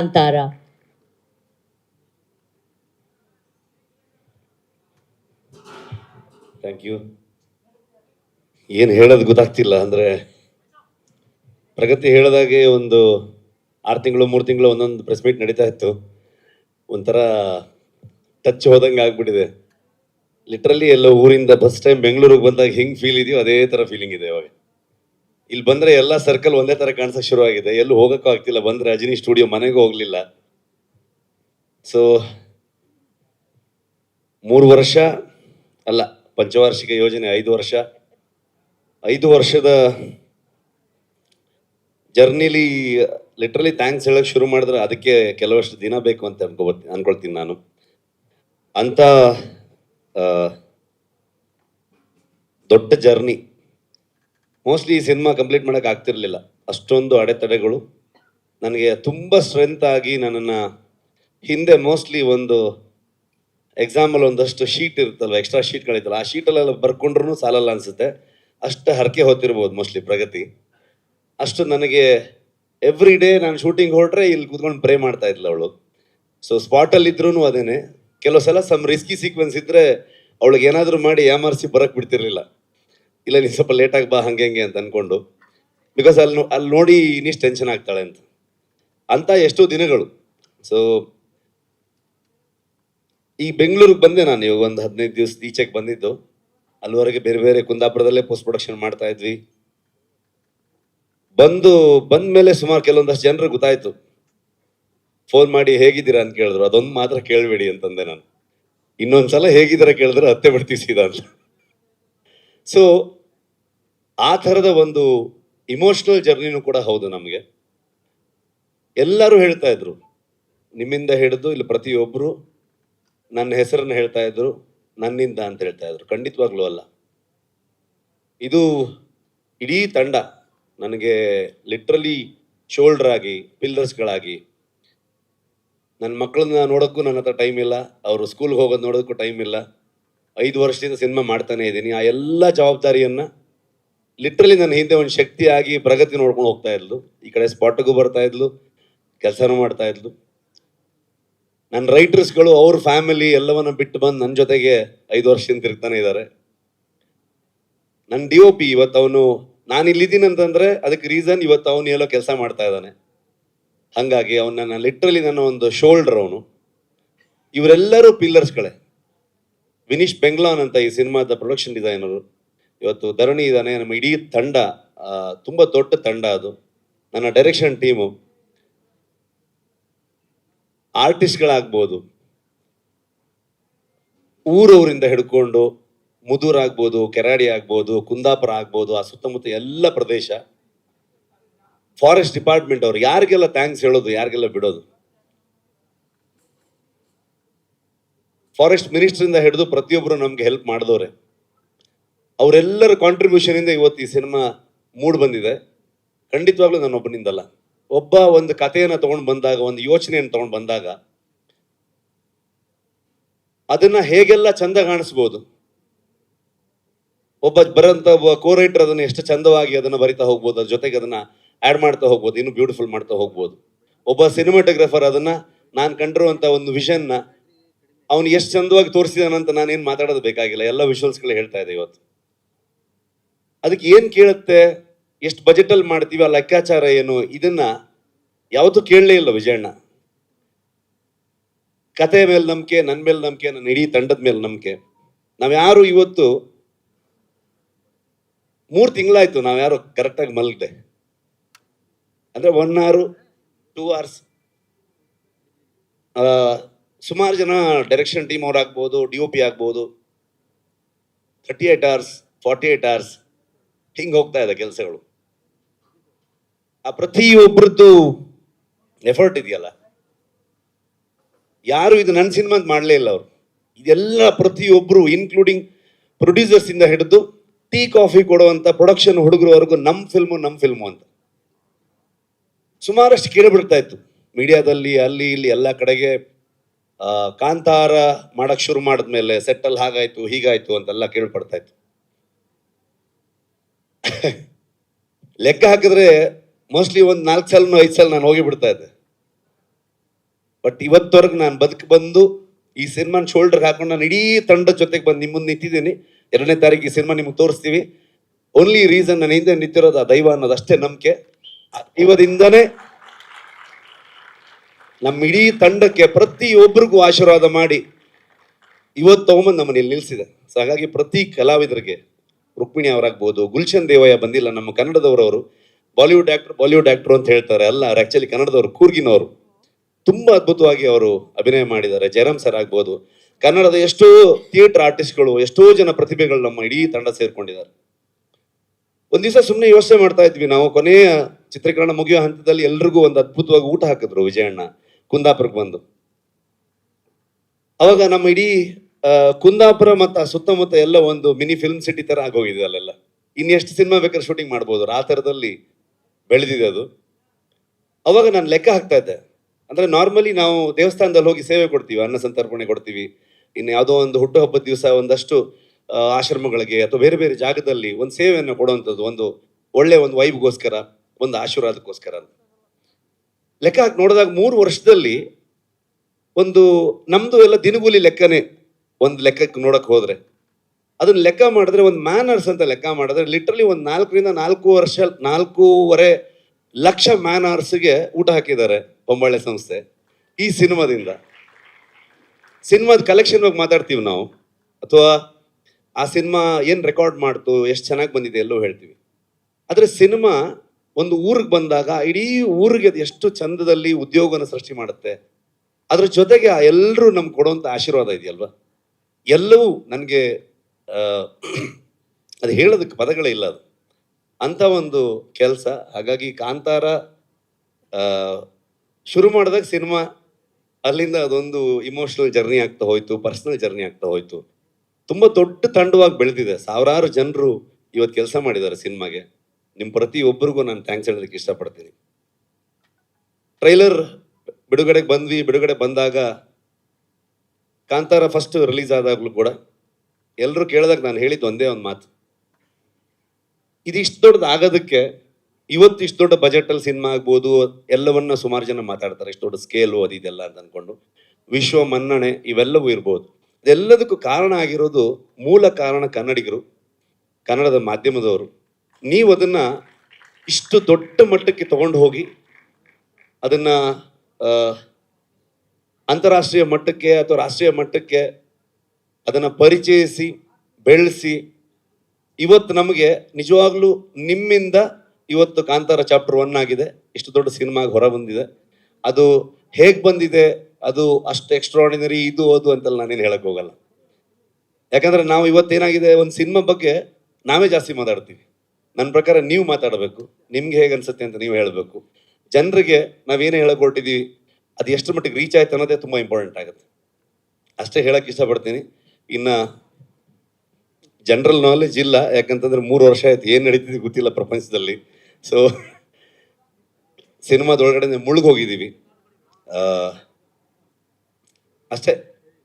ಅಂತಾರ. Thank you ಏನು ಹೇಳೋದು ಗೊತ್ತಾಗ್ತಿಲ್ಲ ಅಂದರೆ, ಪ್ರಗತಿ ಹೇಳಿದಾಗೆ ಒಂದು ಆರು ತಿಂಗಳು, ಮೂರು ತಿಂಗಳು ಒಂದೊಂದು ಪ್ರೆಸ್ ಮೀಟ್ ನಡೀತಾ ಇತ್ತು. ಒಂಥರ ಟಚ್ ಹೋದಂಗೆ ಆಗ್ಬಿಟ್ಟಿದೆ. ಲಿಟ್ರಲಿ ಎಲ್ಲ ಊರಿಂದ ಫಸ್ಟ್ ಟೈಮ್ ಬೆಂಗಳೂರಿಗೆ ಬಂದಾಗ ಹೆಂಗೆ ಫೀಲ್ ಇದೆಯೋ ಅದೇ ಥರ ಫೀಲಿಂಗ್ ಇದೆ ಇವಾಗ. ಇಲ್ಲಿ ಬಂದರೆ ಎಲ್ಲ ಸರ್ಕಲ್ ಒಂದೇ ಥರ ಕಾಣಿಸೋಕೆ ಶುರುವಾಗಿದೆ. ಎಲ್ಲೂ ಹೋಗೋಕ್ಕೂ ಆಗ್ತಿಲ್ಲ. ಬಂದರೆ ಅಜಿನಿ ಸ್ಟುಡಿಯೋ ಮನೆಗೂ ಹೋಗಲಿಲ್ಲ. ಸೊ ಮೂರು ವರ್ಷ ಅಲ್ಲ ಪಂಚವಾರ್ಷಿಕ ಯೋಜನೆ ಐದು ವರ್ಷ. ಐದು ವರ್ಷದ ಜರ್ನಿಲಿ ಲಿಟ್ರಲಿ ಥ್ಯಾಂಕ್ಸ್ ಹೇಳಕ್ ಶುರು ಮಾಡಿದ್ರೆ ಅದಕ್ಕೆ ಕೆಲವಷ್ಟು ದಿನ ಬೇಕು ಅಂತ ಅನ್ಕೋ ಅನ್ಕೊಳ್ತೀನಿ ನಾನು. ಅಂತ ಆ, ದೊಡ್ಡ ಜರ್ನಿ. ಮೋಸ್ಟ್ಲಿ ಈ ಸಿನಿಮಾ ಕಂಪ್ಲೀಟ್ ಮಾಡೋಕೆ ಆಗ್ತಿರ್ಲಿಲ್ಲ. ಅಷ್ಟೊಂದು ಅಡೆತಡೆಗಳು. ನನಗೆ ತುಂಬ ಸ್ಟ್ರೆಂತ್ ಆಗಿ ನನ್ನನ್ನು ಹಿಂದೆ ಮೋಸ್ಟ್ಲಿ ಒಂದು ಎಕ್ಸಾಂಪಲ್ ಒಂದಷ್ಟು ಶೀಟ್ ಇರುತ್ತಲ್ವ ಎಕ್ಸ್ಟ್ರಾ ಶೀಟ್ಗಳಿತ್ತಲ್ಲ ಆ ಶೀಟಲ್ಲೆಲ್ಲ ಬರ್ಕೊಂಡ್ರೂ ಸಾಲಲ್ಲ ಅನ್ಸುತ್ತೆ. ಅಷ್ಟು ಹರಕೆ ಹೊತ್ತಿರ್ಬೋದು ಮೋಸ್ಟ್ಲಿ ಪ್ರಗತಿ. ಅಷ್ಟು ನನಗೆ ಎವ್ರಿ ಡೇ ನಾನು ಶೂಟಿಂಗ್ ಹೊರಟ್ರೆ ಇಲ್ಲಿ ಕೂತ್ಕೊಂಡು ಪ್ರೇ ಮಾಡ್ತಾ ಇದ್ಲು ಅವಳು. ಸೊ ಸ್ಪಾಟಲ್ಲಿ ಇದ್ರೂ ಅದೇನೆ. ಕೆಲವು ಸಲ ಸಮ್ ರಿಸ್ಕಿ ಸೀಕ್ವೆನ್ಸ್ ಇದ್ರೆ ಅವಳಿಗೆ ಏನಾದರೂ ಮಾಡಿ ಯಾಮಾರಿಸಿ ಬರಕ್ ಬಿಡ್ತಿರ್ಲಿಲ್ಲ. ಇಲ್ಲ, ನೀನು ಸ್ವಲ್ಪ ಲೇಟಾಗಿ ಬಾ, ಹಂಗೆ ಹಂಗೆ ಅಂತ ಅಂದ್ಕೊಂಡು ಬಿಕಾಸ್ ಅಲ್ಲಿ ಅಲ್ಲಿ ನೋಡಿ ಇನ್ನಿಷ್ಟು ಟೆನ್ಷನ್ ಆಗ್ತಾಳೆ ಅಂತ. ಅಂತ ಎಷ್ಟೋ ದಿನಗಳು. ಸೊ ಈ ಬೆಂಗಳೂರಿಗೆ ಬಂದೆ ನಾನು, ಇವಾಗ ಒಂದು ಹದಿನೈದು ದಿವಸ ಈಚೆಗೆ ಬಂದಿದ್ದು. ಅಲ್ಲಿವರೆಗೆ ಬೇರೆ ಬೇರೆ ಕುಂದಾಪುರದಲ್ಲೇ ಪೋಸ್ಟ್ ಪ್ರೊಡಕ್ಷನ್ ಮಾಡ್ತಾ ಇದ್ವಿ. ಬಂದು, ಬಂದ ಮೇಲೆ ಸುಮಾರು ಕೆಲವೊಂದಷ್ಟು ಜನರು ಗೊತ್ತಾಯ್ತು. ಫೋನ್ ಮಾಡಿ ಹೇಗಿದ್ದೀರಾ? ಅಂತ ಕೇಳಿದ್ರು. ಅದೊಂದು ಮಾತ್ರ ಕೇಳಬೇಡಿ ಅಂತಂದೆ ನಾನು. ಇನ್ನೊಂದ್ಸಲ ಹೇಗಿದ್ದೀರಾ ಕೇಳಿದ್ರೆ ಅತ್ತೆ ಬಿಡ್ತೀವಿ ಸೀದಾ ಅಂತ. ಸೊ ಆ ಥರದ ಒಂದು ಇಮೋಷ್ನಲ್ ಜರ್ನಿನೂ ಕೂಡ ಹೌದು ನಮಗೆ. ಎಲ್ಲರೂ ಹೇಳ್ತಾ ಇದ್ರು, ನಿಮ್ಮಿಂದ ಹಿಡಿದು ಇಲ್ಲಿ ಪ್ರತಿಯೊಬ್ಬರು ನನ್ನ ಹೆಸರನ್ನು ಹೇಳ್ತಾ ಇದ್ರು, ನನ್ನಿಂದ ಅಂತ ಹೇಳ್ತಾ ಇದ್ರು. ಖಂಡಿತವಾಗ್ಲೂ ಅಲ್ಲ. ಇದು ಇಡೀ ತಂಡ ನನಗೆ ಲಿಟ್ರಲಿ ಶೋಲ್ಡರ್ ಆಗಿ ಪಿಲ್ಲರ್ಸ್ಗಳಾಗಿ ನನ್ನ ಮಕ್ಕಳನ್ನ ನೋಡೋಕ್ಕೂ ನನ್ನ ಹತ್ರ ಟೈಮ್ ಇಲ್ಲ, ಅವರು ಸ್ಕೂಲ್ಗೆ ಹೋಗೋದು ನೋಡೋದಕ್ಕೂ ಟೈಮ್ ಇಲ್ಲ. ಐದು ವರ್ಷದಿಂದ ಸಿನಿಮಾ ಮಾಡ್ತಾನೆ ಇದ್ದೀನಿ. ಆ ಎಲ್ಲ ಜವಾಬ್ದಾರಿಯನ್ನ ಲಿಟ್ರಲಿ ನನ್ನ ಹಿಂದೆ ಒಂದು ಶಕ್ತಿಯಾಗಿ ಪ್ರಗತಿ ನೋಡ್ಕೊಂಡು ಹೋಗ್ತಾ ಇದ್ಲು. ಈ ಕಡೆ ಸ್ಪಾಟ್ಗೂ ಬರ್ತಾ ಇದ್ಲು, ಕೆಲಸನೂ ಮಾಡ್ತಾ ಇದ್ಲು. ನನ್ನ ರೈಟರ್ಸ್ಗಳು, ಅವ್ರ ಫ್ಯಾಮಿಲಿ ಎಲ್ಲವನ್ನ ಬಿಟ್ಟು ಬಂದು ನನ್ನ ಜೊತೆಗೆ ಐದು ವರ್ಷದಿಂದ ತಿರ್ತಾನೆ ಇದ್ದಾರೆ. ನನ್ನ ಡಿ ಒ ಪಿ ಇವತ್ತು ಅವನು, ನಾನು ಇಲ್ಲಿದ್ದೀನಿ ಅಂತಂದ್ರೆ ಅದಕ್ಕೆ ರೀಸನ್ ಇವತ್ತು ಅವನು ಎಲ್ಲೋ ಕೆಲಸ ಮಾಡ್ತಾ ಇದ್ದಾನೆ. ಹಾಗಾಗಿ ಅವನ ನನ್ನ ಲಿಟ್ರಲಿ ನನ್ನ ಒಂದು ಶೋಲ್ಡರ್ ಅವನು. ಇವರೆಲ್ಲರೂ ಪಿಲ್ಲರ್ಸ್ಗಳೇ ವಿನೀಶ್ ಬೆಂಗ್ಲಾನ್ ಅಂತ ಈ ಸಿನಿಮಾದ ಪ್ರೊಡಕ್ಷನ್ ಡಿಸೈನರು ಇವತ್ತು ಧರಣಿ ಇದ್ದಾನೆ, ನಮ್ಮ ಇಡೀ ತಂಡ ತುಂಬಾ ದೊಡ್ಡ ತಂಡ ಅದು. ನನ್ನ ಡೈರೆಕ್ಷನ್ ಟೀಮು ಆರ್ಟಿಸ್ಟ್ಗಳಾಗ್ಬೋದು ಊರವರಿಂದ ಹಿಡ್ಕೊಂಡು ಮುದೂರ್ ಆಗ್ಬೋದು ಕೆರಾಡಿ ಆಗ್ಬೋದು, ಕುಂದಾಪುರ ಆಗ್ಬೋದು, ಆ ಸುತ್ತಮುತ್ತ ಎಲ್ಲ ಪ್ರದೇಶ ಫಾರೆಸ್ಟ್ ಡಿಪಾರ್ಟ್ಮೆಂಟ್ ಅವ್ರು, ಯಾರಿಗೆಲ್ಲ ಥ್ಯಾಂಕ್ಸ್ ಹೇಳೋದು, ಯಾರಿಗೆಲ್ಲ ಬಿಡೋದು? ಫಾರೆಸ್ಟ್ ಮಿನಿಸ್ಟ್ರಿಂದ ಹಿಡಿದು ಪ್ರತಿಯೊಬ್ಬರು ನಮ್ಗೆ ಹೆಲ್ಪ್ ಮಾಡಿದವ್ರೆ. ಅವರೆಲ್ಲರ ಕಾಂಟ್ರಿಬ್ಯೂಷನ್ ಇಂದ ಇವತ್ತು ಈ ಸಿನಿಮಾ ಮೂಡ್ ಬಂದಿದೆ. ಖಂಡಿತವಾಗ್ಲೂ ನಾನು ಒಬ್ಬನಿಂದಲ್ಲ. ಒಬ್ಬ ಒಂದು ಕಥೆಯನ್ನು ತಗೊಂಡು ಬಂದಾಗ, ಒಂದು ಯೋಚನೆಯನ್ನು ತಗೊಂಡು ಬಂದಾಗ, ಅದನ್ನ ಹೇಗೆಲ್ಲ ಚಂದ ಕಾಣಿಸ್ಬೋದು? ಒಬ್ಬ ಬರೋಂಥ ಒಬ್ಬ ಕೋ ಅದನ್ನು ಎಷ್ಟು ಚಂದವಾಗಿ ಅದನ್ನ ಬರಿತಾ ಹೋಗ್ಬೋದು, ಅದ್ರ ಜೊತೆಗೆ ಅದನ್ನ ಆಡ್ ಮಾಡ್ತಾ ಹೋಗ್ಬೋದು, ಇನ್ನು ಬ್ಯೂಟಿಫುಲ್ ಮಾಡ್ತಾ ಹೋಗ್ಬೋದು. ಒಬ್ಬ ಸಿನಿಮಾಟೋಗ್ರಾಫರ್ ಅದನ್ನ ನಾನು ಕಂಡಿರುವಂತ ಒಂದು ವಿಷನ್ನ ಅವನು ಎಷ್ಟು ಚಂದವಾಗಿ ತೋರಿಸಿದಾನಂತ ನಾನೇನು ಮಾತಾಡೋದು ಬೇಕಾಗಿಲ್ಲ. ಎಲ್ಲ ವಿಷುವಲ್ಸ್ಗಳು ಹೇಳ್ತಾ ಇದೆ ಇವತ್ತು. ಅದಕ್ಕೆ ಏನು ಕೇಳುತ್ತೆ? ಎಷ್ಟು ಬಜೆಟಲ್ಲಿ ಮಾಡ್ತೀವಿ, ಆ ಲೆಕ್ಕಾಚಾರ ಏನು? ಇದನ್ನ ಯಾವತ್ತೂ ಕೇಳಲೇ ಇಲ್ಲ ವಿಜಯಣ್ಣ. ಕತೆ ಮೇಲೆ ನಂಬಿಕೆ ನನ್ನ ಮೇಲೆ ನಂಬಿಕೆ ನನ್ನ ಇಡೀ ತಂಡದ ಮೇಲೆ ನಂಬಿಕೆ. ನಾವ್ಯಾರು ಇವತ್ತು ಮೂರು ತಿಂಗಳಾಯ್ತು ನಾವ್ಯಾರು ಕರೆಕ್ಟಾಗಿ ಮಲಗಿದೆ. ಅಂದ್ರೆ ಒನ್ ಅವರ್ ಟೂ ಅವರ್ಸ್ ಸುಮಾರು ಜನ ಡೈರೆಕ್ಷನ್ ಟೀಮ್ ಅವ್ರು ಆಗ್ಬೋದು ಡಿ ಒ ಪಿ ಆಗ್ಬೋದು. Thirty eight hours forty eight hours ಹಿಂಗೆ ಹೋಗ್ತಾ ಇದೆ ಕೆಲಸಗಳು. ಆ ಪ್ರತಿಯೊಬ್ಬರದ್ದು ಎಫರ್ಟ್ ಇದೆಯಲ್ಲ. ಯಾರು ಇದು ನನ್ನ ಸಿನಿಮಾ ಅಂತ ಮಾಡಲೇ ಇಲ್ಲ ಅವರು. ಇದೆಲ್ಲ ಪ್ರತಿಯೊಬ್ಬರು ಇನ್ಕ್ಲೂಡಿಂಗ್ ಪ್ರೊಡ್ಯೂಸರ್ಸ್ ಇಂದ ಹಿಡಿದು ಟೀ, ಕಾಫಿ ಕೊಡುವಂತ ಪ್ರೊಡಕ್ಷನ್ ಹುಡುಗರವರೆಗೂ ನಮ್ಮ ಫಿಲ್ಮು ನಮ್ಮ ಫಿಲ್ಮು ಅಂತ. ಸುಮಾರಷ್ಟು ಕೇಳಿಬಿಡ್ತಾ ಇತ್ತು. ಮೀಡಿಯಾದಲ್ಲಿ, ಅಲ್ಲಿ, ಇಲ್ಲಿ ಎಲ್ಲ ಕಡೆಗೆ ಕಾಂತಾರ ಮಾಡಕ್ ಶುರು ಮಾಡಿದ್ಮೇಲೆ ಸೆಟ್ಟಲ್ಲಿ ಹಾಗಾಯ್ತು, ಹೀಗಾಯಿತು ಅಂತೆಲ್ಲ ಕೇಳ್ಪಡ್ತಾ ಇತ್ತು. ಲೆಕ್ಕ ಹಾಕಿದ್ರೆ ಮೋಸ್ಟ್ಲಿ ಒಂದು ನಾಲ್ಕು ಸಲ ಐದು ಸಲ ನಾನು ಹೋಗಿ ಬಿಡ್ತಾ ಇದ್ದೆ. ಬಟ್ ಇವತ್ತವರೆಗೆ ನಾನು ಬದುಕು ಬಂದು ಈ ಸಿನಿಮಾನ ಶೋಲ್ಡರ್ ಹಾಕೊಂಡು ನಾನು ಇಡೀ ತಂಡದ ಜೊತೆಗೆ ಬಂದು ನಿಮ್ಮ ಮುಂದೆ ನಿಂತಿದ್ದೀನಿ. ಎರಡನೇ ತಾರೀಕು ಈ ಸಿನಿಮಾ ನಿಮ್ಗೆ ತೋರಿಸ್ತೀವಿ. ಓನ್ಲಿ ರೀಸನ್ ನಾನು ಹಿಂದೆ ನಿಂತಿರೋದು ಆ ದೈವ ಅನ್ನೋದು ಅಷ್ಟೇ ನಂಬಿಕೆ. ಇವದಿಂದನೇ ನಮ್ಮ ಇಡೀ ತಂಡಕ್ಕೆ ಪ್ರತಿಯೊಬ್ಬರಿಗೂ ಆಶೀರ್ವಾದ ಮಾಡಿ ಇವತ್ತು ತಗೊಂಬಂದು ನಮ್ಮನ್ನ ಇಲ್ಲಿ ನಿಲ್ಲಿಸಿದೆ ಸೊ ಹಾಗಾಗಿ ಪ್ರತಿ ಕಲಾವಿದರಿಗೆ ರುಕ್ಮಿಣಿ ಅವರಾಗ್ಬೋದು, ಗುಲ್ಶನ್ ದೇವಯ್ಯ ಬಂದಿಲ್ಲ, ನಮ್ಮ ಕನ್ನಡದವರವರು, ಬಾಲಿವುಡ್ ಆಕ್ಟರ್ ಬಾಲಿವುಡ್ ಆಕ್ಟರ್ ಅಂತ ಹೇಳ್ತಾರೆ. ಅಲ್ಲ ಆಕ್ಚುಲಿ ಕನ್ನಡದವರು ಕೂರ್ಗಿನವರು. ತುಂಬಾ ಅದ್ಭುತವಾಗಿ ಅವರು ಅಭಿನಯ ಮಾಡಿದ್ದಾರೆ. ಜಯರಾಮ್ ಸರ್ ಆಗ್ಬೋದು. ಕನ್ನಡದ ಎಷ್ಟೋ ಥಿಯೇಟರ್ ಆರ್ಟಿಸ್ಟ್ಗಳು, ಎಷ್ಟೋ ಜನ ಪ್ರತಿಭೆಗಳು ನಮ್ಮ ಇಡೀ ತಂಡ ಸೇರ್ಕೊಂಡಿದ್ದಾರೆ. ಒಂದ್ ದಿವಸ ಸುಮ್ಮನೆ ಯೋಚನೆ ಮಾಡ್ತಾ ಇದ್ವಿ. ನಾವು ಕೊನೆಯ ಚಿತ್ರೀಕರಣ ಮುಗಿಯೋ ಹಂತದಲ್ಲಿ ಎಲ್ರಿಗೂ ಒಂದು ಅದ್ಭುತವಾಗಿ ಊಟ ಹಾಕಿದ್ರು ವಿಜಯಣ್ಣ, ಕುಂದಾಪುರಕ್ಕೆ ಬಂದು. ಅವಾಗ ನಮ್ಮ ಇಡೀ ಕುಂದಾಪುರ ಮತ್ತು ಆ ಸುತ್ತಮುತ್ತ ಎಲ್ಲ ಒಂದು ಮಿನಿ ಫಿಲ್ಮ್ ಸಿಟಿ ತರ ಆಗೋಗಿದೆ ಅಲ್ಲೆಲ್ಲ. ಇನ್ನೆಷ್ಟು ಸಿನಿಮಾ ಬೇಕಾದ್ರೆ ಶೂಟಿಂಗ್ ಮಾಡ್ಬೋದು. ಆ ಥರದಲ್ಲಿ ಬೆಳೆದಿದೆ ಅದು. ಅವಾಗ ನಾನು ಲೆಕ್ಕ ಹಾಕ್ತಾ ಇದ್ದೆ. ಅಂದರೆ ನಾರ್ಮಲಿ ನಾವು ದೇವಸ್ಥಾನದಲ್ಲಿ ಹೋಗಿ ಸೇವೆ ಕೊಡ್ತೀವಿ, ಅನ್ನ ಸಂತರ್ಪಣೆ ಕೊಡ್ತೀವಿ. ಇನ್ನು ಯಾವುದೋ ಒಂದು ಹುಟ್ಟುಹಬ್ಬದ ದಿವಸ ಒಂದಷ್ಟು ಆಶ್ರಮಗಳಿಗೆ ಅಥವಾ ಬೇರೆ ಬೇರೆ ಜಾಗದಲ್ಲಿ ಒಂದು ಸೇವೆಯನ್ನು ಕೊಡುವಂಥದ್ದು, ಒಂದು ಒಳ್ಳೆ ಒಂದು ವೈಬ್ಗೋಸ್ಕರ, ಒಂದು ಆಶೀರ್ವಾದಕ್ಕೋಸ್ಕರ ಲೆಕ್ಕ ಹಾಕಿ ನೋಡಿದಾಗ ಮೂರು ವರ್ಷದಲ್ಲಿ ಒಂದು ನಮ್ಮದು ಎಲ್ಲ ದಿನಗೂಲಿ ಲೆಕ್ಕನೇ ಒಂದು ಲೆಕ್ಕಕ್ಕೆ ನೋಡಕ್ಕೆ ಹೋದರೆ. ಅದನ್ನ ಲೆಕ್ಕ ಮಾಡಿದ್ರೆ ಒಂದು ಮ್ಯಾನರ್ಸ್ ಅಂತ ಲೆಕ್ಕ ಮಾಡಿದ್ರೆ ಲಿಟ್ರಲಿ ಒಂದು ನಾಲ್ಕರಿಂದ ನಾಲ್ಕು ವರ್ಷ, ನಾಲ್ಕೂವರೆ ಲಕ್ಷ ಮ್ಯಾನರ್ಸ್ಗೆ ಊಟ ಹಾಕಿದ್ದಾರೆ ಬೊಂಬಾಳೆ ಸಂಸ್ಥೆ ಈ ಸಿನಿಮಾದಿಂದ. ಸಿನಿಮಾದ ಕಲೆಕ್ಷನ್ ಬಗ್ಗೆ ಮಾತಾಡ್ತೀವಿ ನಾವು. ಅಥವಾ ಆ ಸಿನಿಮಾ ಏನು ರೆಕಾರ್ಡ್ ಮಾಡ್ತು, ಎಷ್ಟು ಚೆನ್ನಾಗಿ ಬಂದಿದೆ ಎಲ್ಲೋ ಹೇಳ್ತೀವಿ. ಆದರೆ ಸಿನಿಮಾ ಒಂದು ಊರಿಗೆ ಬಂದಾಗ, ಇಡೀ ಊರಿಗೆ ಅದು ಎಷ್ಟು ಚಂದದಲ್ಲಿ ಉದ್ಯೋಗನ ಸೃಷ್ಟಿ ಮಾಡುತ್ತೆ. ಅದ್ರ ಜೊತೆಗೆ ಆ ಎಲ್ಲರೂ ನಮ್ಗೆ ಕೊಡುವಂಥ ಆಶೀರ್ವಾದ ಇದೆಯಲ್ವಾ? ಎಲ್ಲವೂ ನನಗೆ ಅದು ಹೇಳೋದಕ್ಕೆ ಪದಗಳೇ ಇಲ್ಲ ಅದು. ಅಂಥ ಒಂದು ಕೆಲಸ. ಹಾಗಾಗಿ ಕಾಂತಾರ ಶುರು ಮಾಡಿದಾಗ ಸಿನಿಮಾ, ಅಲ್ಲಿಂದ ಅದೊಂದು ಇಮೋಷ್ನಲ್ ಜರ್ನಿ ಆಗ್ತಾ ಹೋಯ್ತು ಪರ್ಸನಲ್ ಜರ್ನಿ ಆಗ್ತಾ ಹೋಯ್ತು. ತುಂಬ ದೊಡ್ಡ ತಂಡವಾಗಿ ಬೆಳೆದಿದೆ. ಸಾವಿರಾರು ಜನರು ಇವತ್ತು ಕೆಲಸ ಮಾಡಿದ್ದಾರೆ ಸಿನಿಮಾಗೆ. ನಿಮ್ಮ ಪ್ರತಿಯೊಬ್ಬರಿಗೂ ನಾನು ಥ್ಯಾಂಕ್ಸ್ ಹೇಳೋದಕ್ಕೆ ಇಷ್ಟಪಡ್ತೀನಿ. ಟ್ರೈಲರ್ ಬಿಡುಗಡೆಗೆ ಬಂದ್ವಿ. ಬಿಡುಗಡೆ ಬಂದಾಗ ಕಾಂತಾರ ಫಸ್ಟ್ ರಿಲೀಸ್ ಆದಾಗಲೂ ಕೂಡ ಎಲ್ಲರೂ ಕೇಳಿದಾಗ ನಾನು ಹೇಳಿದ್ದು ಒಂದೇ ಒಂದು ಮಾತು. ಇದು ಇಷ್ಟು ದೊಡ್ಡದು ಆಗೋದಕ್ಕೆ ಇವತ್ತು ಇಷ್ಟು ದೊಡ್ಡ ಬಜೆಟಲ್ಲಿ ಸಿನಿಮಾ ಆಗ್ಬೋದು, ಎಲ್ಲವನ್ನ ಸುಮಾರು ಜನ ಮಾತಾಡ್ತಾರೆ, ಇಷ್ಟು ದೊಡ್ಡ ಸ್ಕೇಲು ಅದು ಇದೆಲ್ಲ ಅಂತ ಅಂದ್ಕೊಂಡು ವಿಶ್ವ ಮನ್ನಣೆ ಇವೆಲ್ಲವೂ ಇರ್ಬೋದು. ಇದೆಲ್ಲದಕ್ಕೂ ಕಾರಣ ಆಗಿರೋದು ಮೂಲ ಕಾರಣ ಕನ್ನಡಿಗರು, ಕನ್ನಡದ ಮಾಧ್ಯಮದವರು. ನೀವು ಅದನ್ನು ಇಷ್ಟು ದೊಡ್ಡ ಮಟ್ಟಕ್ಕೆ ತಗೊಂಡು ಹೋಗಿ ಅದನ್ನ ಅಂತಾರಾಷ್ಟ್ರೀಯ ಮಟ್ಟಕ್ಕೆ ಅಥವಾ ರಾಷ್ಟ್ರೀಯ ಮಟ್ಟಕ್ಕೆ ಅದನ್ನು ಪರಿಚಯಿಸಿ, ಬೆಳೆಸಿ, ಇವತ್ತು ನಮಗೆ ನಿಜವಾಗ್ಲೂ ನಿಮ್ಮಿಂದ ಇವತ್ತು ಕಾಂತಾರ ಚಾಪ್ಟರ್ ಒನ್ ಆಗಿದೆ. ಇಷ್ಟು ದೊಡ್ಡ ಸಿನಿಮಾಗೆ ಹೊರ ಬಂದಿದೆ. ಅದು ಹೇಗೆ ಬಂದಿದೆ, ಅದು ಅಷ್ಟು ಎಕ್ಸ್ಟ್ರಾರ್ಡಿನರಿ ಇದು, ಅದು ಅಂತೆಲ್ಲ ನಾನೇನು ಹೇಳಕ್ ಹೋಗಲ್ಲ. ಯಾಕಂದ್ರೆ ನಾವು ಇವತ್ತೇನಾಗಿದೆ ಒಂದು ಸಿನಿಮಾ ಬಗ್ಗೆ ನಾವೇ ಜಾಸ್ತಿ ಮಾತಾಡ್ತೀವಿ. ನನ್ನ ಪ್ರಕಾರ ನೀವು ಮಾತಾಡಬೇಕು, ನಿಮ್ಗೆ ಹೇಗೆ ಅನ್ಸುತ್ತೆ ಅಂತ ನೀವು ಹೇಳಬೇಕು. ಜನರಿಗೆ ನಾವೇನು ಹೇಳಕ್ ಹೊರಟಿದೀವಿ ಅದು ಎಷ್ಟು ಮಟ್ಟಿಗೆ ರೀಚ್ ಆಯ್ತು ಅನ್ನೋದೇ ತುಂಬ ಇಂಪಾರ್ಟೆಂಟ್ ಆಗುತ್ತೆ. ಅಷ್ಟೇ ಹೇಳಕ್ಕೆ ಇಷ್ಟಪಡ್ತೀನಿ. ಇನ್ನು ಜನರಲ್ ನಾಲೆಜ್ ಇಲ್ಲ. ಯಾಕಂತಂದ್ರೆ ಮೂರು ವರ್ಷ ಆಯ್ತು. ಏನು ನಡೀತಿದೆ ಗೊತ್ತಿಲ್ಲ ಪ್ರಪಂಚದಲ್ಲಿ. ಸೊ ಸಿನಿಮಾದೊಳಗಡೆ ಮುಳುಗೋಗಿದ್ದೀವಿ. ಅಷ್ಟೇ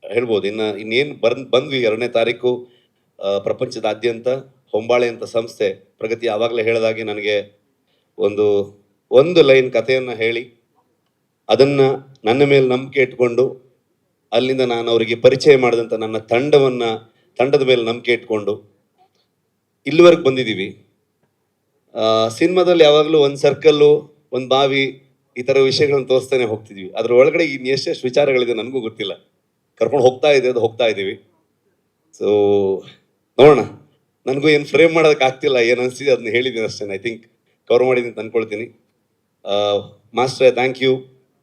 ಹೇಳ್ಬೋದು. ಇನ್ನು ಇನ್ನೇನು ಬರ್ ಬಂದ್ವಿ ಎರಡನೇ ತಾರೀಕು ಪ್ರಪಂಚದಾದ್ಯಂತ ಹೊಂಬಾಳೆ ಅಂತ ಸಂಸ್ಥೆ. ಪ್ರಗತಿ ಆವಾಗಲೇ ಹೇಳಿದಾಗೆ ನನಗೆ ಒಂದು ಒಂದು ಲೈನ್ ಕಥೆಯನ್ನು ಹೇಳಿ ಅದನ್ನ ನನ್ನ ಮೇಲೆ ನಂಬಿಕೆ ಇಟ್ಕೊಂಡು ಅಲ್ಲಿಂದ ನಾನು ಅವರಿಗೆ ಪರಿಚಯ ಮಾಡಿದಂಥ ನನ್ನ ತಂಡವನ್ನು, ತಂಡದ ಮೇಲೆ ನಂಬಿಕೆ ಇಟ್ಕೊಂಡು ಇಲ್ಲಿವರೆಗೆ ಬಂದಿದ್ದೀವಿ. ಸಿನಿಮಾದಲ್ಲಿ ಯಾವಾಗಲೂ ಒಂದು ಸರ್ಕಲ್ಲು ಒಂದು ಬಾವಿ, ಈ ಥರ ವಿಷಯಗಳನ್ನು ತೋರಿಸ್ತಾನೆ ಹೋಗ್ತಿದ್ವಿ. ಅದರ ಒಳಗಡೆ ಇನ್ನು ಎಷ್ಟೆಷ್ಟು ವಿಚಾರಗಳಿದೆ ನನಗೂ ಗೊತ್ತಿಲ್ಲ. ಕರ್ಕೊಂಡು ಹೋಗ್ತಾ ಇದೆ ಅದು ಹೋಗ್ತಾ ಇದ್ದೀವಿ. ಸೊ ನೋಡೋಣ. ನನಗೂ ಏನು ಫ್ರೇಮ್ ಮಾಡೋದಕ್ಕೆ ಆಗ್ತಿಲ್ಲ, ಏನು ಅನಿಸಿದೆ ಅದನ್ನ ಹೇಳಿದ್ದೀನಿ ಅಷ್ಟೇ ಐ ಥಿಂಕ್ ಕವರ್ ಮಾಡಿದ್ದೀನಿ ಅಂತ ಅಂದ್ಕೊಳ್ತೀನಿ master thank you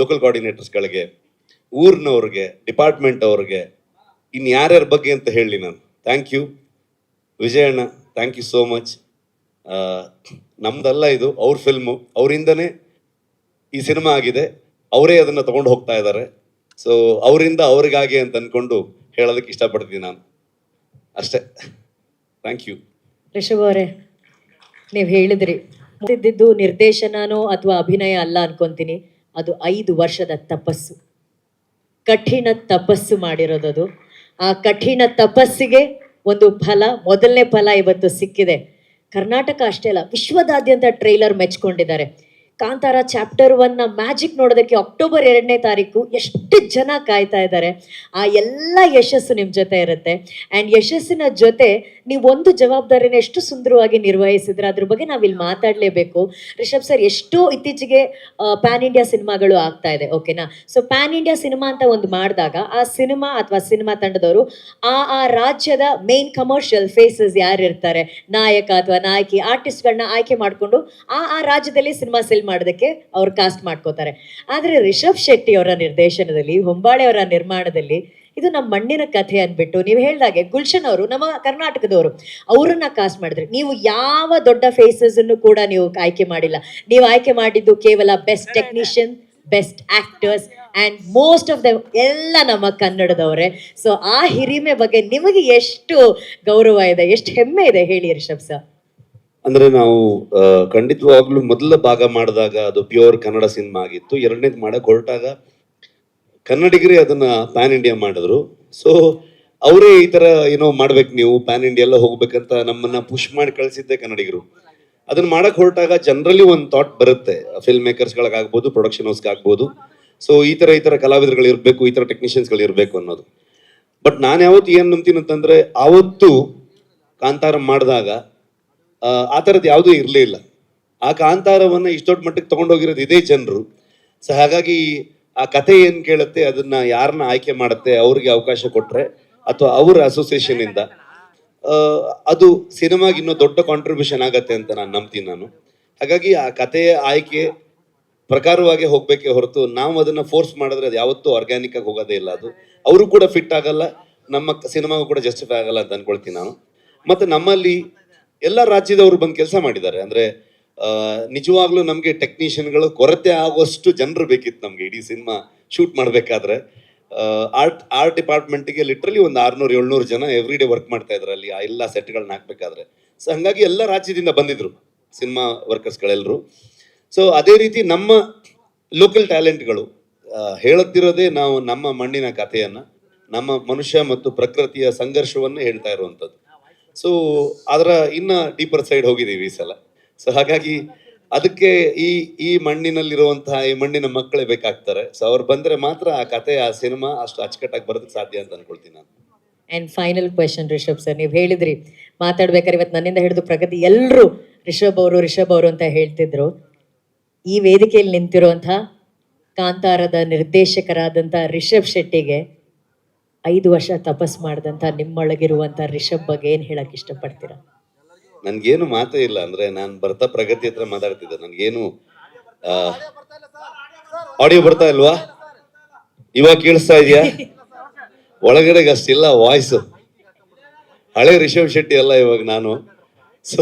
local ಕೋಆರ್ಡಿನೇಟರ್ಸ್ಗಳಿಗೆ ಊರಿನವ್ರಿಗೆ department ಅವ್ರಿಗೆ ಇನ್ನು ಯಾರ್ಯಾರ ಬಗ್ಗೆ ಅಂತ ಹೇಳಿ ನಾನು. Thank you Vijayanna thank you so much ನಮ್ಮದಲ್ಲ ಇದು, ಅವ್ರ ಫಿಲ್ಮು ಅವರಿಂದನೇ ಈ ಸಿನಿಮಾ ಆಗಿದೆ. ಅವರೇ ಅದನ್ನು ತಗೊಂಡು ಹೋಗ್ತಾ ಇದ್ದಾರೆ. ಸೊ ಅವರಿಂದ ಅವ್ರಿಗಾಗಿ ಅಂತ ಅಂದ್ಕೊಂಡು ಹೇಳೋದಕ್ಕೆ ಇಷ್ಟಪಡ್ತೀನಿ ನಾನು. ಅಷ್ಟೇ. ಥ್ಯಾಂಕ್ ಯು ರಿಷಭ್ ಅವರೇ, ನೀವು ಹೇಳಿದ್ರಿ. ಮುಂದಿದ್ದು ನಿರ್ದೇಶನನೋ ಅಥವಾ ಅಭಿನಯ ಅಲ್ಲ ಅನ್ಕೊಂತೀನಿ. ಅದು ಐದು ವರ್ಷದ ತಪಸ್ಸು. ಕಠಿಣ ತಪಸ್ಸು ಮಾಡಿರೋದದು. ಆ ಕಠಿಣ ತಪಸ್ಸಿಗೆ ಒಂದು ಫಲ, ಮೊದಲನೇ ಫಲ ಇವತ್ತು ಸಿಕ್ಕಿದೆ. ಕರ್ನಾಟಕ ಅಷ್ಟೇ ಅಲ್ಲ, ವಿಶ್ವದಾದ್ಯಂತ ಟ್ರೈಲರ್ ಮೆಚ್ಕೊಂಡಿದ್ದಾರೆ. ಕಾಂತಾರ ಚಾಪ್ಟರ್ ಒನ್ನ ಮ್ಯಾಜಿಕ್ ನೋಡೋದಕ್ಕೆ ಅಕ್ಟೋಬರ್ ಎರಡನೇ ತಾರೀಕು ಎಷ್ಟು ಜನ ಕಾಯ್ತಾ ಇದ್ದಾರೆ. ಆ ಎಲ್ಲ ಯಶಸ್ಸು ನಿಮ್ಮ ಜೊತೆ ಇರುತ್ತೆ. ಆ್ಯಂಡ್ ಯಶಸ್ಸಿನ ಜೊತೆ ನೀವು ಒಂದು ಜವಾಬ್ದಾರಿನ ಎಷ್ಟು ಸುಂದರವಾಗಿ ನಿರ್ವಹಿಸಿದ್ರೆ, ಅದ್ರ ಬಗ್ಗೆ ನಾವಿಲ್ಲಿ ಮಾತಾಡಲೇಬೇಕು. ರಿಷಬ್ ಸರ್, ಎಷ್ಟೋ ಇತ್ತೀಚೆಗೆ ಪ್ಯಾನ್ ಇಂಡಿಯಾ ಸಿನಿಮಾಗಳು ಆಗ್ತಾ ಇದೆ, ಓಕೆನಾ? ಸೊ ಪ್ಯಾನ್ ಇಂಡಿಯಾ ಸಿನಿಮಾ ಅಂತ ಒಂದು ಮಾಡಿದಾಗ, ಆ ಸಿನಿಮಾ ಅಥವಾ ಸಿನಿಮಾ ತಂಡದವರು ಆ ಆ ರಾಜ್ಯದ ಮೇನ್ ಕಮರ್ಷಿಯಲ್ ಫೇಸಸ್ ಯಾರು ಇರ್ತಾರೆ ನಾಯಕ ಅಥವಾ ನಾಯಕಿ ಆರ್ಟಿಸ್ಟ್ಗಳನ್ನ ಆಯ್ಕೆ ಮಾಡಿಕೊಂಡು ಆ ಆ ರಾಜ್ಯದಲ್ಲಿ ಸಿನಿಮಾ ಸೆಲ್ ಮಾಡೋದಕ್ಕೆ ಅವ್ರು ಕಾಸ್ಟ್ ಮಾಡ್ಕೋತಾರೆ. ಆದರೆ ರಿಷಬ್ ಶೆಟ್ಟಿ ಅವರ ನಿರ್ದೇಶನದಲ್ಲಿ ಹೊಂಬಾಳೆ ಅವರ ನಿರ್ಮಾಣದಲ್ಲಿ ಇದು ನಮ್ಮ ಮಣ್ಣಿನ ಕಥೆ ಅಂದ್ಬಿಟ್ಟು ನೀವು ಹೇಳಿದಾಗೆ ಗುಲ್ಶನ್ ಅವರು ನಮ್ಮ ಕರ್ನಾಟಕದವರು ಅವರನ್ನ ಕಾಸ್ಟ್ ಮಾಡಿದ್ರೆ. ನೀವು ಯಾವ ದೊಡ್ಡ ಫೇಸಸ್ ಅನ್ನು ಕೂಡ ನೀವು ಆಯ್ಕೆ ಮಾಡಿಲ್ಲ. ನೀವು ಆಯ್ಕೆ ಮಾಡಿದ್ದು ಕೇವಲ best technician best actors and most of the ಎಲ್ಲ ನಮ್ಮ ಕನ್ನಡದವರೇ. ಸೊ ಆ ಹಿರಿಮೆ ಬಗ್ಗೆ ನಿಮಗೆ ಎಷ್ಟು ಗೌರವ ಇದೆ ಎಷ್ಟು ಹೆಮ್ಮೆ ಇದೆ ಹೇಳಿ ರಿಷಬ್ ಸರ್ ಅಂದ್ರೆ ನಾವು ಖಂಡಿತವಾಗ್ಲೂ ಮೊದಲ ಭಾಗ ಮಾಡಿದಾಗ ಅದು ಪ್ಯೂರ್ ಕನ್ನಡ ಸಿನಿಮಾ ಆಗಿತ್ತು. ಎರಡನೇದು ಮಾಡಕ್ ಹೊರಟಾಗ ಕನ್ನಡಿಗರೇ ಅದನ್ನ ಪ್ಯಾನ್ ಇಂಡಿಯಾ ಮಾಡಿದ್ರು. ಸೊ ಅವರೇ ಈ ತರ ಏನೋ ಮಾಡ್ಬೇಕು ನೀವು ಪ್ಯಾನ್ ಇಂಡಿಯಾ ಎಲ್ಲ ಹೋಗ್ಬೇಕಂತ ನಮ್ಮನ್ನ ಪುಷ್ ಮಾಡಿ ಕಳಿಸಿದ್ದೆ ಕನ್ನಡಿಗರು. ಅದನ್ನ ಮಾಡಕ್ ಹೊರಟಾಗ ಜನರಲಿ ಒಂದು ಥಾಟ್ ಬರುತ್ತೆ. ಫಿಲ್ಮ್ ಮೇಕರ್ಸ್ಗಳಿಗಾಗ್ಬೋದು ಪ್ರೊಡಕ್ಷನ್ ಹೌಸ್ಗಾಗ್ಬೋದು ಸೊ ಈ ತರ ಈ ತರ ಕಲಾವಿದರುಗಳು ಇರಬೇಕು ಈ ತರ ಟೆಕ್ನಿಷಿಯನ್ಸ್ಗಳು ಇರಬೇಕು ಅನ್ನೋದು. ಬಟ್ ನಾನು ಯಾವತ್ತು ಏನು ನಂಬ್ತೀನಿ ಅಂತಂದ್ರೆ ಆವತ್ತು ಕಾಂತಾರ ಮಾಡಿದಾಗ ಆ, ಥರದ್ದು ಯಾವುದೂ ಇರಲೇ ಇಲ್ಲ. ಆ ಕಾಂತಾರವನ್ನ ಇಷ್ಟೊಟ್ಟು ಮಟ್ಟಕ್ಕೆ ತಗೊಂಡೋಗಿರೋದು ಇದೇ ಜನರು. ಸೊ ಹಾಗಾಗಿ ಆ ಕತೆ ಏನ್ ಕೇಳುತ್ತೆ ಅದನ್ನ ಯಾರನ್ನ ಆಯ್ಕೆ ಮಾಡುತ್ತೆ ಅವ್ರಿಗೆ ಅವಕಾಶ ಕೊಟ್ರೆ ಅಥವಾ ಅವರ ಅಸೋಸಿಯೇಷನ್ ಇಂದ? ಅದು ಸಿನಿಮಾಗೆ ಇನ್ನೂ ದೊಡ್ಡ ಕಾಂಟ್ರಿಬ್ಯೂಷನ್ ಆಗತ್ತೆ ಅಂತ ನಾನು ನಂಬ್ತೀನಿ ನಾನು. ಹಾಗಾಗಿ ಆ ಕಥೆಯ ಆಯ್ಕೆ ಪ್ರಕಾರವಾಗಿ ಹೋಗ್ಬೇಕೇ ಹೊರತು ನಾವು ಅದನ್ನ ಫೋರ್ಸ್ ಮಾಡಿದ್ರೆ ಅದು ಯಾವತ್ತೂ ಆರ್ಗ್ಯಾನಿಕ್ ಆಗಿ ಹೋಗೋದೇ ಇಲ್ಲ ಅದು. ಅವರು ಕೂಡ ಫಿಟ್ ಆಗಲ್ಲ, ನಮ್ಮ ಸಿನಿಮಾಗೂ ಕೂಡ ಜಸ್ಟಿಫೈ ಆಗಲ್ಲ ಅಂತ ಅನ್ಕೊಳ್ತೀನಿ ನಾನು. ಮತ್ತೆ ನಮ್ಮಲ್ಲಿ ಎಲ್ಲ ರಾಜ್ಯದವರು ಬಂದು ಕೆಲಸ ಮಾಡಿದ್ದಾರೆ. ಅಂದ್ರೆ ನಿಜವಾಗ್ಲೂ ನಮಗೆ ಟೆಕ್ನಿಷಿಯನ್ಗಳು ಕೊರತೆ ಆಗುವಷ್ಟು ಜನರು ಬೇಕಿತ್ತು ನಮಗೆ ಇಡೀ ಸಿನಿಮಾ ಶೂಟ್ ಮಾಡಬೇಕಾದ್ರೆ. ಆರ್ಟ್ ಆರ್ಟ್ ಡಿಪಾರ್ಟ್ಮೆಂಟ್ಗೆ ಲಿಟ್ರಲಿ ಒಂದು ಆರ್ನೂರು, ಏಳ್ನೂರು ಜನ ಎವ್ರಿ ಡೇ ವರ್ಕ್ ಮಾಡ್ತಾ ಇದ್ರು ಅಲ್ಲಿ, ಆ ಎಲ್ಲ ಸೆಟ್ಗಳನ್ನ ಹಾಕಬೇಕಾದ್ರೆ. ಸೊ ಹಂಗಾಗಿ ಎಲ್ಲ ರಾಜ್ಯದಿಂದ ಬಂದಿದ್ರು ಸಿನಿಮಾ ವರ್ಕರ್ಸ್ಗಳೆಲ್ಲರೂ ಸೊ ಅದೇ ರೀತಿ ನಮ್ಮ ಲೋಕಲ್ ಟ್ಯಾಲೆಂಟ್ಗಳು ಹೇಳುತ್ತಿರೋದೇ ನಾವು ನಮ್ಮ ಮಣ್ಣಿನ ಕಥೆಯನ್ನು, ನಮ್ಮ ಮನುಷ್ಯ ಮತ್ತು ಪ್ರಕೃತಿಯ ಸಂಘರ್ಷವನ್ನು ಹೇಳ್ತಾ ಇರುವಂಥದ್ದು ಸೊ ಅದರ ಇನ್ನ ಡೀಪರ್ ಸೈಡ್ ಹೋಗಿದ್ದೀವಿ ಈ ಸಲ. ಸೊ ಹಾಗಾಗಿ ಅದಕ್ಕೆ ಈ ಈ ಮಣ್ಣಿನಲ್ಲಿರುವಂತಹ, ಈ ಮಣ್ಣಿನ ಮಕ್ಕಳೇ ಬೇಕಾಗ್ತಾರೆ. ಸೊ ಅವ್ರು ಬಂದ್ರೆ ಮಾತ್ರ ಆ ಕತೆ ಆ ಸಿನಿಮಾ ಅಷ್ಟು ಅಚ್ಚುಕಟ್ಟಾಗಿ ಬರೋದಕ್ಕೆ ಸಾಧ್ಯ ಅಂತ ಅನ್ಕೊಳ್ತೀನಿ ನಾನು. And final question Rishab sir ನೀವು ಹೇಳಿದ್ರಿ, ಮಾತಾಡ್ಬೇಕಾದ್ರೆ ಇವತ್ತು ನನ್ನಿಂದ ಹಿಡಿದು ಪ್ರಗತಿ ಎಲ್ಲರೂ ರಿಷಬ್ ಅವರು ರಿಷಬ್ ಅವರು ಅಂತ ಹೇಳ್ತಿದ್ರು. ಈ ವೇದಿಕೆಯಲ್ಲಿ ನಿಂತಿರುವಂತಹ ಕಾಂತಾರದ ನಿರ್ದೇಶಕರಾದಂಥ ರಿಷಬ್ ಶೆಟ್ಟಿಗೆ ಐದು ವರ್ಷ ತಪಸ್ ಮಾಡಿದಂಥ ನಿಮ್ಮೊಳಗಿರುವಂಥ ರಿಷಬ್ ಬಗ್ಗೆ ಏನು ಹೇಳಕ್ ಇಷ್ಟಪಡ್ತೀರಾ? ನನ್ಗೇನು ಮಾತೇ ಇಲ್ಲ ಅಂದ್ರೆ ನಾನು ಬರ್ತಾ ಪ್ರಗತಿ ಹತ್ರ ಮಾತಾಡ್ತಿದ್ದೆ. ನನ್ಗೇನು ಆಡಿಯೋ ಬರ್ತಾ ಇಲ್ವಾ? ಇವಾಗ ಕೇಳಿಸ್ತಾ ಇದೆಯಾ? ಒಳಗಡೆಗೆ ಅಷ್ಟಿಲ್ಲ ವಾಯ್ಸ್ ಹಳೆ ರಿಷಬ್ ಶೆಟ್ಟಿ ಅಲ್ಲ ಇವಾಗ ನಾನು. ಸೊ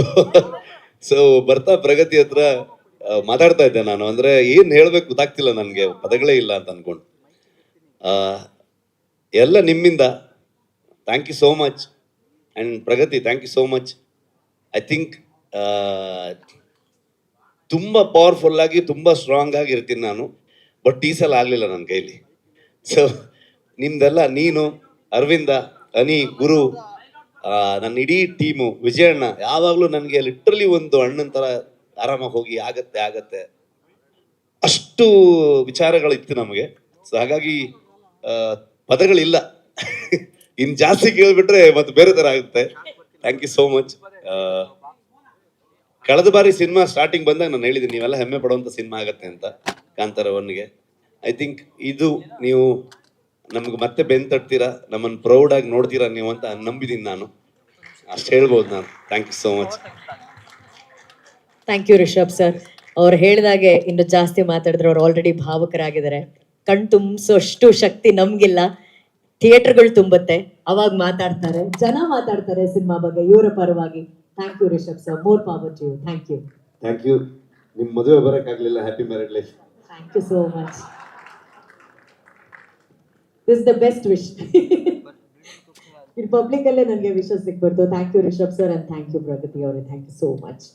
ಸೊ ಬರ್ತಾ ಪ್ರಗತಿ ಹತ್ರ ಮಾತಾಡ್ತಾ ಇದ್ದೆ ನಾನು. ಅಂದ್ರೆ ಏನ್ ಹೇಳ್ಬೇಕು ಗೊತ್ತಾಗ್ತಿಲ್ಲ ನನ್ಗೆ, ಪದಗಳೇ ಇಲ್ಲ ಅಂತ ಅನ್ಕೊಂಡು. ಎಲ್ಲ ನಿಮ್ಮಿಂದ. Thank you so much and Pragathi thank you so much I think ತುಂಬ ಪವರ್ಫುಲ್ ಆಗಿ, ತುಂಬ ಸ್ಟ್ರಾಂಗ್ ಆಗಿ ಇರ್ತೀನಿ ನಾನು. ಬಟ್ ಈ ಸಲ ಆಗಲಿಲ್ಲ ನನ್ನ ಕೈಲಿ. ಸೊ ನಿಮ್ದೆಲ್ಲ ನೀನು, ಅರವಿಂದ ಅನಿ ಗುರು ನನ್ನ ಇಡೀ ಟೀಮು ವಿಜಯಣ್ಣ, ಯಾವಾಗಲೂ ನನಗೆ ಲಿಟ್ರಲಿ ಒಂದು ಅಣ್ಣನ ಥರ ಆರಾಮಾಗಿ ಹೋಗಿ ಆಗತ್ತೆ ಆಗತ್ತೆ. ಅಷ್ಟು ವಿಚಾರಗಳಿತ್ತು ನಮಗೆ. ಸೊ ಹಾಗಾಗಿ ಪದಗಳಿಲ್ಲ. ಇನ್ನು ಜಾಸ್ತಿ ಕೇಳಿಬಿಟ್ರೆ ಮತ್ತೆ ಬೇರೆ ಥರ ಆಗುತ್ತೆ. ಥ್ಯಾಂಕ್ ಯು ಸೋ ಮಚ್ ಕಳೆದ ಬಾರಿ ಸಿನಿಮಾ ಸ್ಟಾರ್ಟಿಂಗ್ ಬಂದಾಗ ನಾನು ಹೇಳಿದ್ದೀನಿ, ನೀವೆಲ್ಲ ಹೆಮ್ಮೆ ಪಡುವಂಥ ಸಿನಿಮಾ ಆಗತ್ತೆ ಅಂತ ಕಾಂತಾರ ಒನ್ಗೆ ಐ ಥಿಂಕ್ ಇದು ನೀವು ನಮ್ಗೆ ಮತ್ತೆ ಬೆನ್ ತಟ್ತೀರಾ, ನಮ್ಮನ್ನು ಪ್ರೌಡ್ ಆಗಿ ನೋಡ್ತೀರಾ ನೀವು ಅಂತ ನಂಬಿದ್ದೀನಿ ನಾನು. ಅಷ್ಟು ಹೇಳ್ಬೋದು ನಾನು. Thank you so much thank you Rishab sir ಅವ್ರು ಹೇಳಿದಾಗೆ ಇನ್ನು ಜಾಸ್ತಿ ಮಾತಾಡಿದ್ರೆ ಅವ್ರು ಆಲ್ರೆಡಿ ಭಾವಕರಾಗಿದ್ದಾರೆ. ಕಣ್ ತುಂಬಿಸೋಷ್ಟು ಶಕ್ತಿ ನಮ್ಗಿಲ್ಲ. ಥಿಯೇಟರ್ಗಳು ತುಂಬುತ್ತೆ. ಅವಾಗ ಮಾತಾಡ್ತಾರೆ. ಜನ ಮಾತಾಡ್ತಾರೆ ಸಿನಿಮಾ ಬಗ್ಗೆ ಇವರ ಪರವಾಗಿ. Thank you Rishab sir more power to you thank you thank you ನಿಮ್ಮ ಮದುವೆ ಬರೋಕ್ಕಾಗಲಿಲ್ಲ happy married life thank you so much this the best wish ಇಲ್ಲಿ ಪಬ್ಲಿಕ್ ಅಲ್ಲೇ ನನಗೆ ವಿಶ್ವಾಸ ಸಿಕ್ಬಿಡ್ತು. Thank you Rishab sir and thank you Pragathi ಅವರೇ. Thank you so much